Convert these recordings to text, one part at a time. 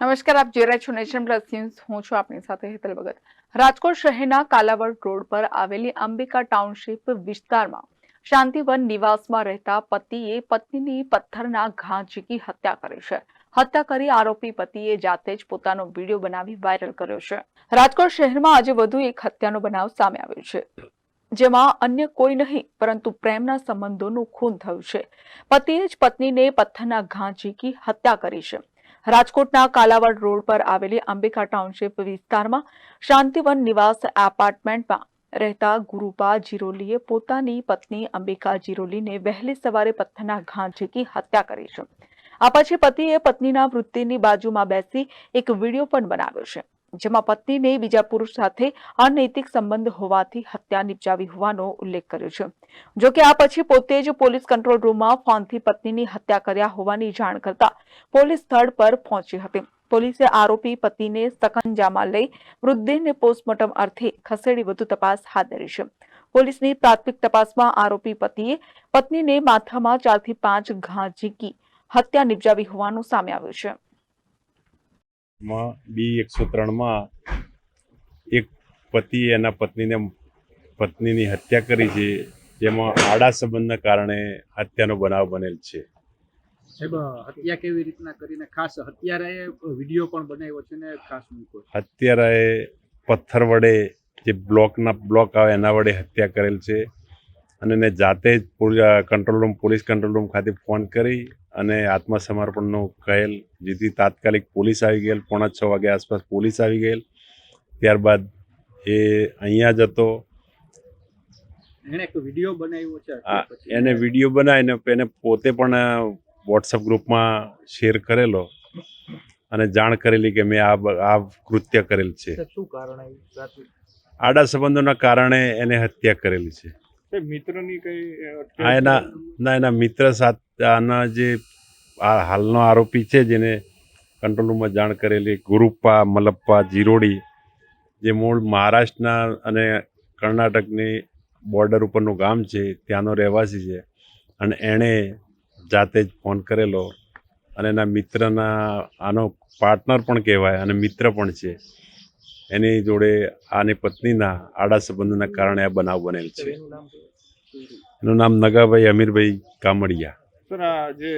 નમસ્કાર, આપ જોઈ રહ્યા નેશન પ્લસ ન્યૂઝ. હું છું આપની સાથે હેતલ ભગત. રાજકોટ શહેરના કાલાવડ રોડ પર આવેલી અંબિકા ટાઉનશીપ વિસ્તારમાં શાંતિવન નિવાસમાં રહેતા પતિએ પત્નીની પથ્થરના ઘા ઝીકી હત્યા કરી છે. હત્યા કરી આરોપી પતિએ જાતે જ પોતાનો વીડિયો બનાવી વાયરલ કર્યો છે. રાજકોટ શહેરમાં આજે વધુ એક હત્યાનો બનાવ સામે આવ્યો છે. જેમાં અન્ય કોઈ નહીં, પરંતુ પ્રેમના સંબંધોનું ખૂન થયું છે. પતિએ જ પત્નીને પથ્થરના ઘા ઝીકી હત્યા કરી છે. રાજકોટના કાલાવડ રોડ પર આવેલી અંબિકા ટાઉનશીપ વિસ્તારમાં શાંતિવન નિવાસ એપાર્ટમેન્ટમાં રહેતા ગુરુપા જીરોલીએ પોતાની પત્ની અંબિકા જીરોલીને વહેલી સવારે પથ્થરના ઘા ઝીકી હત્યા કરી છે. આ પછી પતિએ પત્નીના વૃત્તિની બાજુમાં બેસી એક વીડિયો પણ બનાવ્યો છે. જેમાં પત્નીને બીજા પુરુષ સાથે અનૈતિક સંબંધ હોવાથી હત્યા નિપજાવી હોવાનો ઉલ્લેખ કર્યો છે. જો કે આ પછી પોતે જ પોલીસ કંટ્રોલ રૂમમાં ફોનથી પત્નીની હત્યા કર્યા હોવાની જાણ કરતા પોલીસ સ્થળ પર પહોંચી હતી. પોલીસે આરોપી પતિને સકંજામાં લઈ મૃતદેહને પોસ્ટમોર્ટમ અર્થે ખસેડી વધુ તપાસ હાથ ધરી છે. પોલીસની પ્રાથમિક તપાસમાં આરોપી પતિએ પત્નીને માથામાં ચારથી પાંચ ઘા ઝીકી હત્યા નિપજાવી હોવાનું સામે આવ્યું છે. માં બી એકસો ત્રણમાં એક પતિએ એના પત્નીને પત્નીની હત્યા કરી છે જેમાં આડા સંબંધના કારણે હત્યાનો બનાવ બનેલ છે સાહેબ હત્યા કેવી રીતના કરીને ખાસ હત્યારે વીડિયો પણ બનાવ્યો છે ને ખાસ મૂક્યો છે. હત્યારાએ પથ્થર વડે જે બ્લોકના બ્લોક આવે એના વડે હત્યા કરેલ છે અને એને જાતે જ control room police control room ખાતે ફોન કરી અને આત્મસમર્પણનું કહેલ જેથી તાત્કાલિક પોલીસ આવી ગયેલ. પોણા છ વાગે આસપાસ પોલીસ આવી ગયેલ. ત્યારબાદ એ અહીંયા જ હતો. એણે એક વીડિયો બનાવ્યો છે? આ પછી એને વીડિયો બનાવીને એને પોતે પણ વોટ્સઅપ ગ્રુપમાં શેર કરેલો અને જાણ કરેલી કે મેં આ બ- આ કૃત્ય કરેલ છે. શું કારણ આડા સંબંધોના કારણે એને હત્યા કરેલી છે. મિત્રની કઈ હા એના ના એના મિત્ર સાથે આના જે આ હાલનો આરોપી છે જેને કંટ્રોલ રૂમમાં જાણ કરેલી ગુરુપ્પા મલપ્પા જીરોડી જે મૂળ મહારાષ્ટ્રના અને કર્ણાટકની બોર્ડર ઉપરનું ગામ છે ત્યાંનો રહેવાસી છે. અને એણે જાતે જ ફોન કરેલો. અને એના મિત્રના આનો પાર્ટનર પણ કહેવાય અને મિત્ર પણ છે. એની જોડે આની પત્નીના આડા સંબંધના કારણે આ બનાવ બનેલ છે. એનું નામ નગાભાઈ અમીરભાઈ કામડિયા. સર આ જે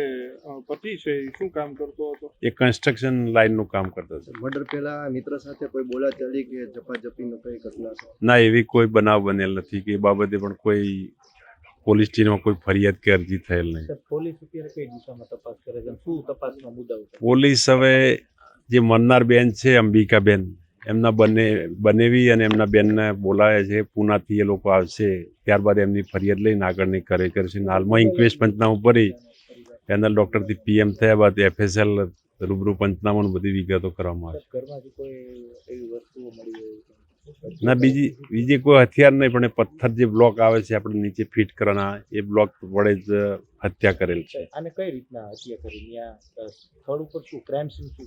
પતિ છે એ શું કામ કરતો હતો? એ કન્સ્ટ્રક્શન લાઇનનું કામ કરતો હતો. મર્ડર પહેલા મિત્ર સાથે કોઈ બોલાચાલી કે જપાજપીનો કઈ ઘટના છે? ના એવી કોઈ બનાવ બનેલ નથી કે એ બાબતે પણ કોઈ પોલીસ સ્ટેશનમાં કોઈ ફરિયાદ કે અરજી થયેલ નહીં. પોલીસ અત્યારે કઈ દિશામાં તપાસ કરે છે શું તપાસનો મુદ્દો પોલીસ હવે જે મન્નાર બેન છે અંબિકાબેન એમના બંને બનેવી અને એમના બેનને બોલાવે છે. પૂનાથી એ લોકો આવશે. ત્યારબાદ એમની ફરિયાદ લઈને આગળની કરે કરશે. હાલમાં ઇન્ક્વેસ્ટ પંચનામું ભરી પેનલ ડૉક્ટરથી પીએમ થયા બાદ એફએસએલ રૂબરૂ પંચનામાનું બધી વિગતો કરવામાં આવે? ના બીજી બીજી કોઈ હથિયાર નહીં પણ એ પથ્થર જે બ્લોક આવે છે આપણે નીચે ફિટ કરવાના એ બ્લોક વડે જ હત્યા કરેલ છે. અને કઈ રીતના હત્યા કરી? સ્થળ ઉપર શું ક્રાઇમ સીન શું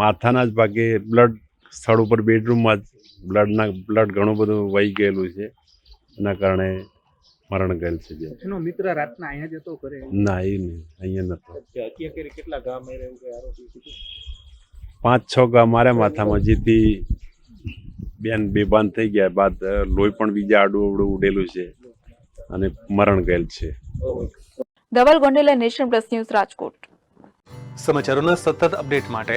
માથાના જ ભાગે બ્લડ સ્થળ ઉપર બેડરૂમમાં જ બ્લડના બ્લડ ઘણું બધું વહી ગયેલું છે. એના કારણે મરણ ગયેલ છે જે. એનો મિત્ર રાતના અહીંયા જતો કરે ના એ નહીં. અહીંયા નથી હત્યા કરી કેટલા ગામ આરોપી પાંચ છ ગા મારા માથામાં જેથી બેન બેભાન થઈ ગયા બાદ લોહી પણ બીજા આડું અવડું ઉડેલું છે અને મરણ ગયેલ છે. Dhaval Gondela nation plus news Rajkot. સમાચારોના સતત અપડેટ માટે